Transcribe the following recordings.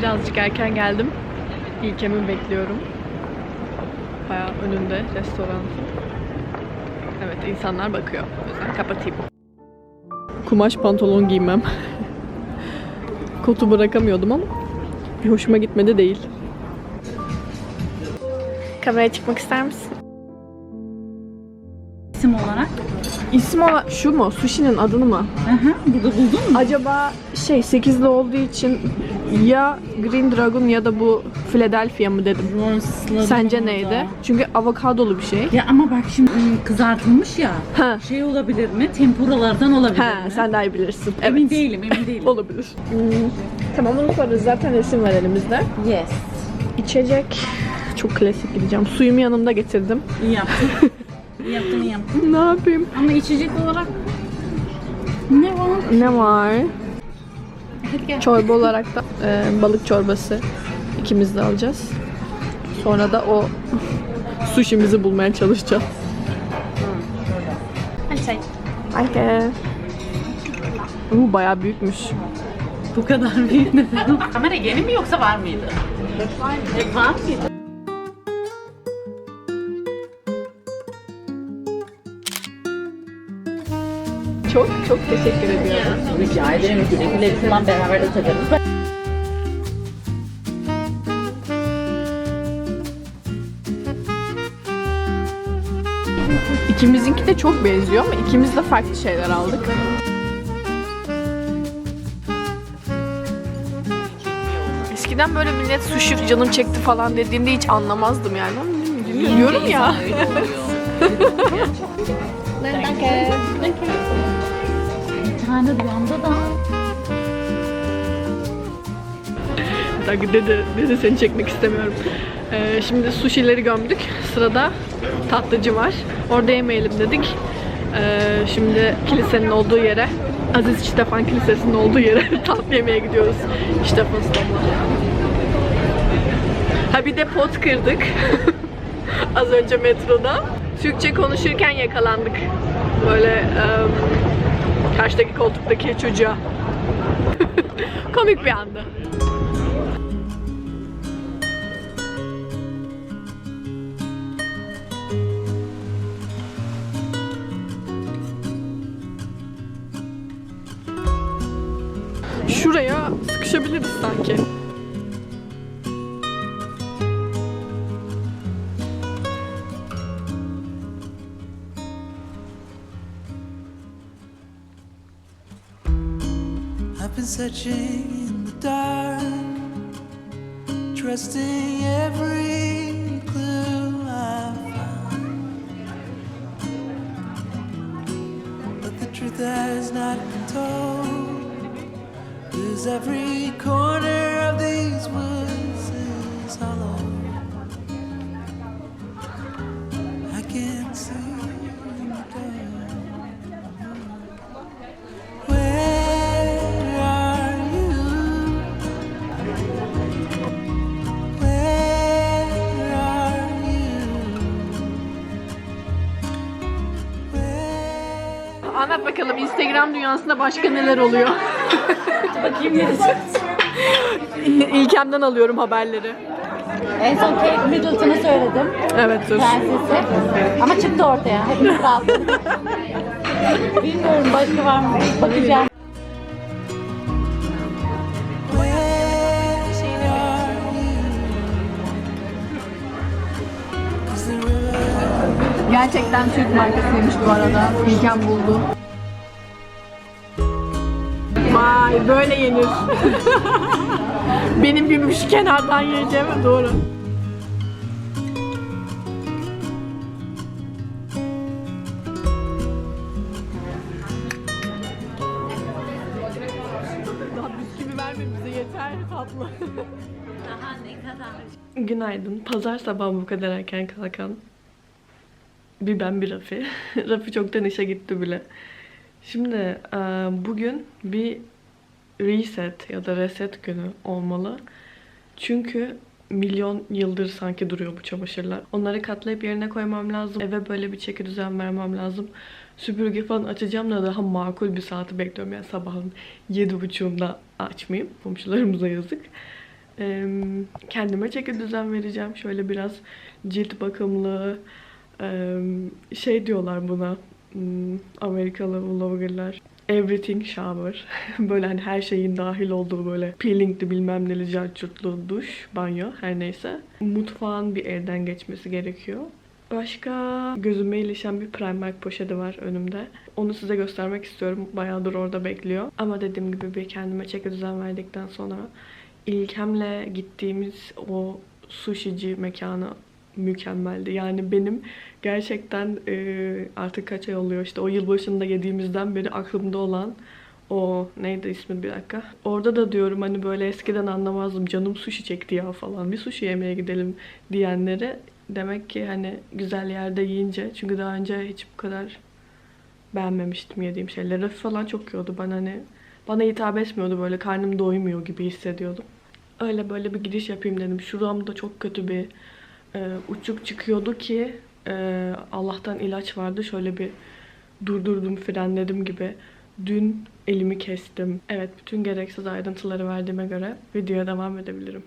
Birazcık erken geldim. İlkem'i bekliyorum. Bayağı önünde restoran. Evet insanlar bakıyor. O yüzden kapatayım. Kumaş pantolon giymem. Kotu bırakamıyordum ama bir hoşuma gitmedi değil. Kameraya çıkmak ister misin? İsim olarak. İsim ola- şu mu? Sushi'nin adını mı? Hı hı. Burada buldun mu? Acaba şey 8'li olduğu için ya Green Dragon ya da bu Philadelphia mı dedim. Rose'ları Sence burada. neydi? Çünkü avokadolu bir şey. Ya ama bak şimdi ım, kızartılmış ya. Ha. Şey olabilir mi? Tempuralardan olabilir Ha, mi? sen daha iyi bilirsin. Emin Evet. değilim, emin değilim. Olabilir. Tamam bunu sorarız. Zaten resim var elimizde. yes. İçecek. Çok klasik gideceğim. Suyumu yanımda getirdim. İyi yaptın. iyi yaptın, iyi yaptın. Ne yapayım? Ama içecek olarak ne var? Ne var? Çorba olarak da e, balık çorbası. İkimiz de alacağız. Sonra da o sushimizi bulmaya çalışacağız. Hadi çay. Danke. Bu bayağı büyükmüş. Bu kadar büyük ne? Kamera yeni mi yoksa var mıydı? Var. Hep var mıydı? Çok çok teşekkür ediyorum. Rica ederim. Güle güle kullan beraber de takarız. İkimizinki de çok benziyor ama ikimiz de farklı şeyler aldık. Eskiden böyle millet sushi canım çekti falan dediğinde hiç anlamazdım yani. Ama diyorum ya. Bir tane rüyamda da Dakika dede, dede seni çekmek istemiyorum. Ee, şimdi sushi'leri gömdük. Sırada tatlıcı var. Orada yemeyelim dedik. Ee, şimdi kilisenin olduğu yere, Aziz Stefan Kilisesi'nin olduğu yere tatlı yemeye gidiyoruz. Stefan Stefan. Ha bir de pot kırdık. Az önce metroda. Türkçe konuşurken yakalandık. Böyle em, karşıdaki koltuktaki çocuğa. Komik bir andı. Şuraya sıkışabiliriz sanki. Been searching in the dark, trusting every clue I found. But the truth has not been told. Cause every corner bakalım Instagram dünyasında başka neler oluyor? bakayım neresi. İlkem'den alıyorum haberleri. En son Kate Middleton'ı söyledim. Evet dur. Prensesi. Ama çıktı ortaya. Hepimiz kaldık. Bilmiyorum başka var mı? Bakacağım. Gerçekten Türk markasıymış bu arada. İlkem buldu. Vay böyle yenir. Benim bir şu kenardan yiyeceğime doğru. Daha bisküvi verme bize yeter tatlı. Daha ne kadar? Günaydın. Pazar sabahı bu kadar erken kalkan bir ben bir Rafi. Rafi çoktan işe gitti bile. Şimdi bugün bir reset ya da reset günü olmalı. Çünkü milyon yıldır sanki duruyor bu çamaşırlar. Onları katlayıp yerine koymam lazım. Eve böyle bir çeki düzen vermem lazım. Süpürge falan açacağım da daha makul bir saati bekliyorum. Yani sabahın yedi buçuğunda açmayayım. Komşularımıza yazık. Kendime çeki düzen vereceğim. Şöyle biraz cilt bakımlı şey diyorlar buna hmm, Amerikalı vloggerlar. Everything shower. böyle hani her şeyin dahil olduğu böyle peelingli bilmem neli carçurtlu duş, banyo her neyse. Mutfağın bir elden geçmesi gerekiyor. Başka gözüme ilişen bir primer poşeti var önümde. Onu size göstermek istiyorum. Bayağıdır orada bekliyor. Ama dediğim gibi bir kendime çeki düzen verdikten sonra İlkem'le gittiğimiz o sushici mekanı mükemmeldi. Yani benim gerçekten e, artık kaç ay oluyor işte o yılbaşında yediğimizden beri aklımda olan o neydi ismi bir dakika. Orada da diyorum hani böyle eskiden anlamazdım canım sushi çekti ya falan bir sushi yemeye gidelim diyenleri demek ki hani güzel yerde yiyince çünkü daha önce hiç bu kadar beğenmemiştim yediğim şeyleri. Rafi falan çok yiyordu. Ben hani bana hitap etmiyordu böyle karnım doymuyor gibi hissediyordum. Öyle böyle bir gidiş yapayım dedim. Şuramda çok kötü bir e, uçuk çıkıyordu ki e, Allah'tan ilaç vardı. Şöyle bir durdurdum, frenledim gibi. Dün elimi kestim. Evet, bütün gereksiz ayrıntıları verdiğime göre videoya devam edebilirim.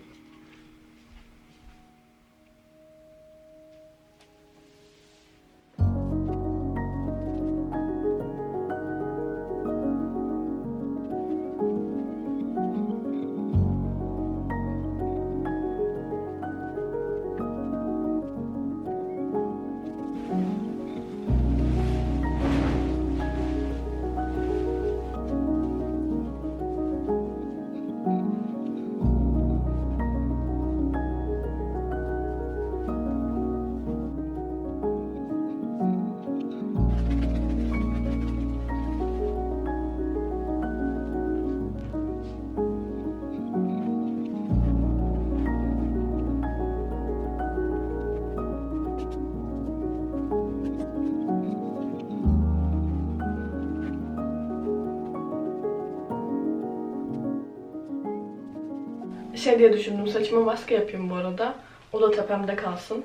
Şey diye düşündüm, saçıma maske yapayım bu arada. O da tepemde kalsın.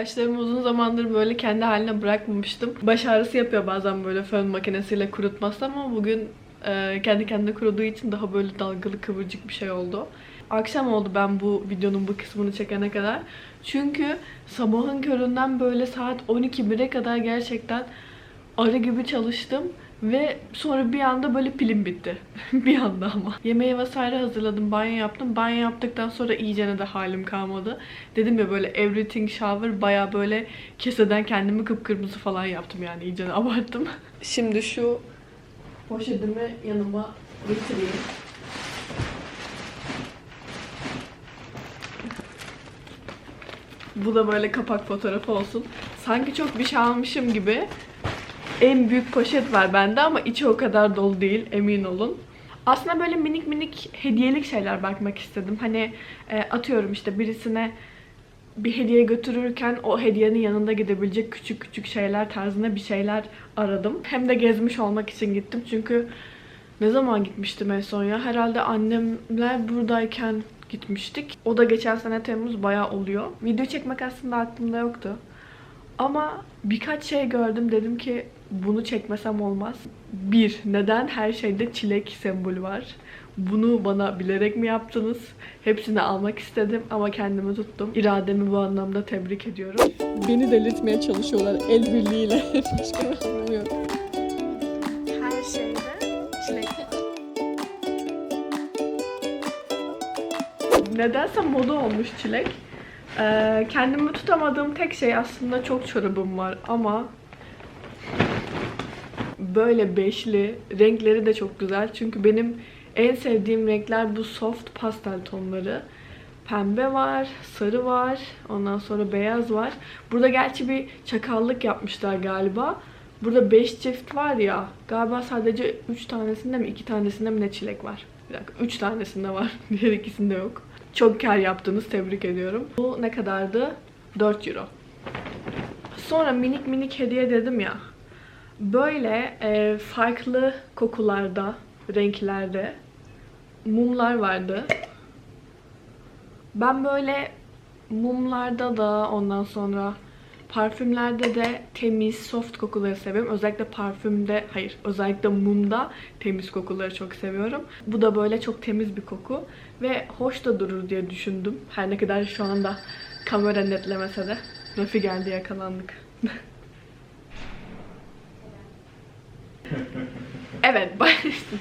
Saçlarımı uzun zamandır böyle kendi haline bırakmamıştım. Baş ağrısı yapıyor bazen böyle fön makinesiyle kurutmazsam ama bugün e, kendi kendine kuruduğu için daha böyle dalgalı kıvırcık bir şey oldu. Akşam oldu ben bu videonun bu kısmını çekene kadar. Çünkü sabahın köründen böyle saat 12-1'e kadar gerçekten arı gibi çalıştım. Ve sonra bir anda böyle pilim bitti. bir anda ama. Yemeği vesaire hazırladım, banyo yaptım. Banyo yaptıktan sonra iyicene de halim kalmadı. Dedim ya böyle everything shower baya böyle keseden kendimi kıpkırmızı falan yaptım yani iyicene abarttım. Şimdi şu poşetimi yanıma getireyim. Bu da böyle kapak fotoğrafı olsun. Sanki çok bir şey almışım gibi. En büyük poşet var bende ama içi o kadar dolu değil emin olun. Aslında böyle minik minik hediyelik şeyler bakmak istedim. Hani e, atıyorum işte birisine bir hediye götürürken o hediyenin yanında gidebilecek küçük küçük şeyler tarzında bir şeyler aradım. Hem de gezmiş olmak için gittim. Çünkü ne zaman gitmiştim en son ya? Herhalde annemler buradayken gitmiştik. O da geçen sene Temmuz bayağı oluyor. Video çekmek aslında aklımda yoktu. Ama birkaç şey gördüm dedim ki bunu çekmesem olmaz. Bir, neden her şeyde çilek sembolü var? Bunu bana bilerek mi yaptınız? Hepsini almak istedim ama kendimi tuttum. İrademi bu anlamda tebrik ediyorum. Beni delirtmeye çalışıyorlar el birliğiyle. Başka bir yok. Her şeyde çilek Nedense moda olmuş çilek. Ee, kendimi tutamadığım tek şey aslında çok çorabım var ama böyle beşli renkleri de çok güzel. Çünkü benim en sevdiğim renkler bu soft pastel tonları. Pembe var sarı var ondan sonra beyaz var. Burada gerçi bir çakallık yapmışlar galiba. Burada 5 çift var ya galiba sadece 3 tanesinde mi 2 tanesinde mi ne çilek var? Bir dakika 3 tanesinde var diğer ikisinde yok çok kar yaptınız tebrik ediyorum. Bu ne kadardı? 4 euro. Sonra minik minik hediye dedim ya. Böyle e, farklı kokularda, renklerde mumlar vardı. Ben böyle mumlarda da ondan sonra parfümlerde de temiz, soft kokuları seviyorum. Özellikle parfümde, hayır özellikle mumda temiz kokuları çok seviyorum. Bu da böyle çok temiz bir koku ve hoş da durur diye düşündüm. Her ne kadar şu anda kamera netlemese de. Rafi geldi yakalandık. Evet, başlasın.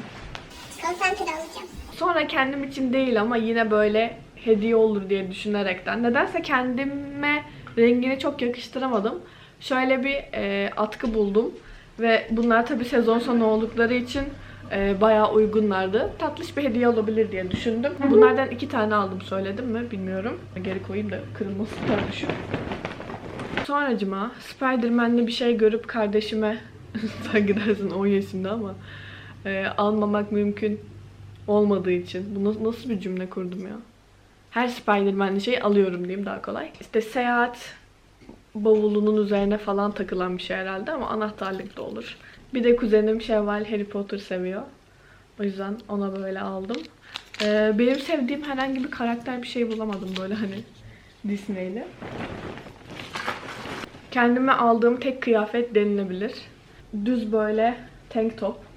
Konsantre olacağım. Sonra kendim için değil ama yine böyle hediye olur diye düşünerekten. Nedense kendime rengini çok yakıştıramadım. Şöyle bir e, atkı buldum. Ve bunlar tabi sezon sonu oldukları için e, bayağı uygunlardı. Tatlış bir hediye olabilir diye düşündüm. Bunlardan iki tane aldım söyledim mi bilmiyorum. Geri koyayım da kırılmasından düşün. Sonracıma Spider-Man'li bir şey görüp kardeşime sen gidersin 10 yaşında ama e, almamak mümkün olmadığı için. Bu nasıl, nasıl bir cümle kurdum ya? Her Spider-Man'li şeyi alıyorum diyeyim daha kolay. İşte seyahat bavulunun üzerine falan takılan bir şey herhalde ama anahtarlık da olur. Bir de kuzenim Şevval Harry Potter seviyor. O yüzden ona böyle aldım. Ee, benim sevdiğim herhangi bir karakter bir şey bulamadım böyle hani Disney'li. Kendime aldığım tek kıyafet denilebilir. Düz böyle tank top.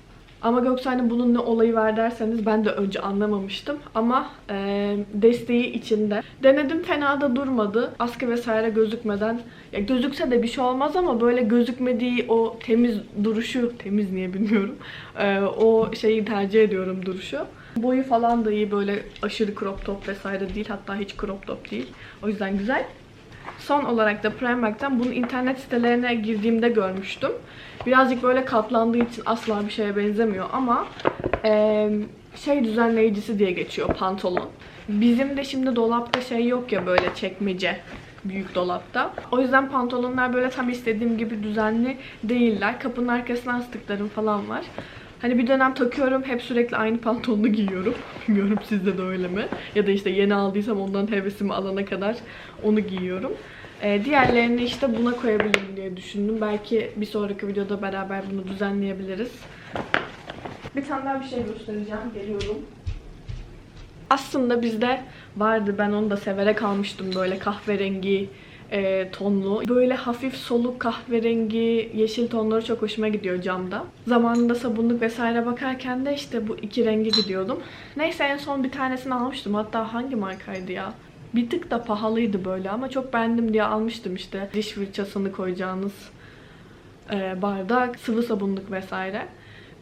Ama Göksu hani bunun ne olayı var derseniz ben de önce anlamamıştım. Ama e, desteği içinde. Denedim fena da durmadı. Askı vesaire gözükmeden. Ya gözükse de bir şey olmaz ama böyle gözükmediği o temiz duruşu, temiz niye bilmiyorum. E, o şeyi tercih ediyorum duruşu. Boyu falan da iyi böyle aşırı crop top vesaire değil. Hatta hiç crop top değil. O yüzden güzel. Son olarak da Primark'tan bunu internet sitelerine girdiğimde görmüştüm. Birazcık böyle katlandığı için asla bir şeye benzemiyor ama eee, şey düzenleyicisi diye geçiyor pantolon. Bizim de şimdi dolapta şey yok ya böyle çekmece büyük dolapta. O yüzden pantolonlar böyle tam istediğim gibi düzenli değiller. Kapının arkasına astıklarım falan var. Hani bir dönem takıyorum hep sürekli aynı pantolonu giyiyorum. Bilmiyorum sizde de öyle mi? Ya da işte yeni aldıysam ondan hevesimi alana kadar onu giyiyorum. Ee, diğerlerini işte buna koyabilirim diye düşündüm. Belki bir sonraki videoda beraber bunu düzenleyebiliriz. Bir tane daha bir şey göstereceğim. Geliyorum. Aslında bizde vardı. Ben onu da severek almıştım böyle kahverengi e, tonlu. Böyle hafif soluk kahverengi, yeşil tonları çok hoşuma gidiyor camda. Zamanında sabunluk vesaire bakarken de işte bu iki rengi gidiyordum. Neyse en son bir tanesini almıştım. Hatta hangi markaydı ya? Bir tık da pahalıydı böyle ama çok beğendim diye almıştım işte. Diş fırçasını koyacağınız e, bardak, sıvı sabunluk vesaire.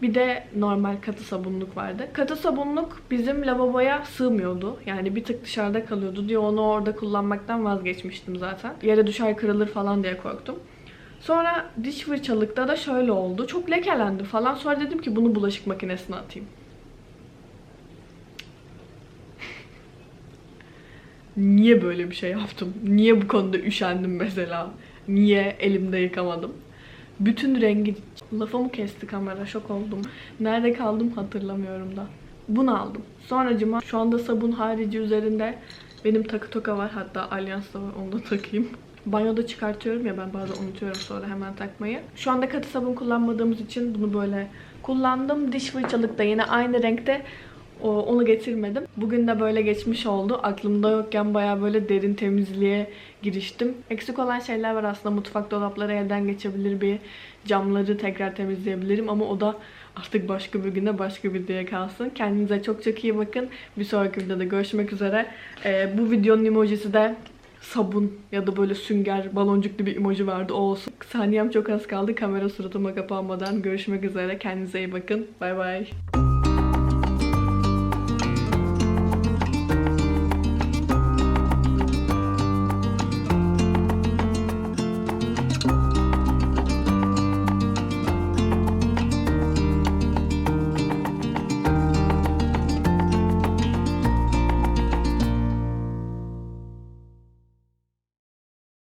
Bir de normal katı sabunluk vardı. Katı sabunluk bizim lavaboya sığmıyordu. Yani bir tık dışarıda kalıyordu diye onu orada kullanmaktan vazgeçmiştim zaten. Yere düşer kırılır falan diye korktum. Sonra diş fırçalıkta da şöyle oldu. Çok lekelendi falan. Sonra dedim ki bunu bulaşık makinesine atayım. Niye böyle bir şey yaptım? Niye bu konuda üşendim mesela? Niye elimde yıkamadım? Bütün rengi... Lafımı kesti kamera şok oldum. Nerede kaldım hatırlamıyorum da. Bunu aldım. Sonracıma şu anda sabun harici üzerinde benim takı toka var. Hatta alyans da var onu da takayım. Banyoda çıkartıyorum ya ben bazen unutuyorum sonra hemen takmayı. Şu anda katı sabun kullanmadığımız için bunu böyle kullandım. Diş fırçalık da yine aynı renkte onu getirmedim. Bugün de böyle geçmiş oldu. Aklımda yokken baya böyle derin temizliğe giriştim. Eksik olan şeyler var aslında. Mutfak dolapları elden geçebilir bir camları tekrar temizleyebilirim ama o da artık başka bir güne başka bir diye kalsın. Kendinize çok çok iyi bakın. Bir sonraki videoda görüşmek üzere. Ee, bu videonun emojisi de sabun ya da böyle sünger baloncuklu bir emoji vardı o olsun. Saniyem çok az kaldı kamera suratıma kapanmadan görüşmek üzere. Kendinize iyi bakın. Bay bay.